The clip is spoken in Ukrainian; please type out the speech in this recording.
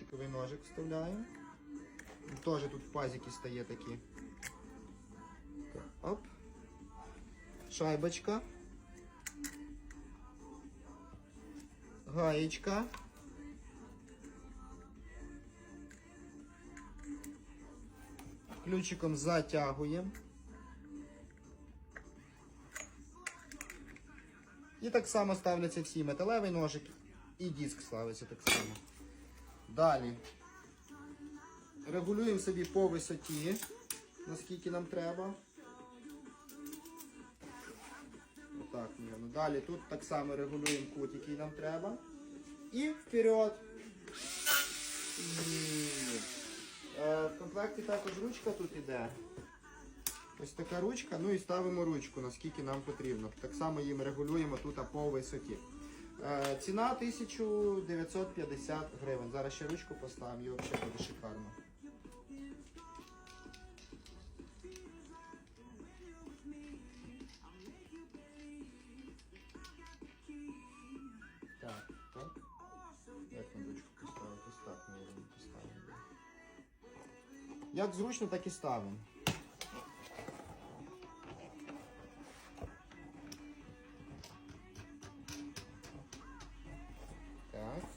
Тиковий ножик вставляємо. Теж тут в пазики стає такі. Оп. Шайбочка. Гаєчка. Ключиком затягуємо. І так само ставляться всі металевий ножик і диск ставиться так само. Далі. Регулюємо собі по висоті, наскільки нам треба. Отак, мірно. Далі тут так само регулюємо кут, який нам треба. І вперед. Е, в комплекті також ручка тут іде. Ось така ручка, ну і ставимо ручку, наскільки нам потрібно. Так само їм регулюємо тут по висоті. Е, ціна 1950 гривень. Зараз ще ручку поставимо взагалі буде шикарно. Так. Як на ручку поставити? Ось так, мабуть, поставимо. Як зручно, так і ставимо. tá?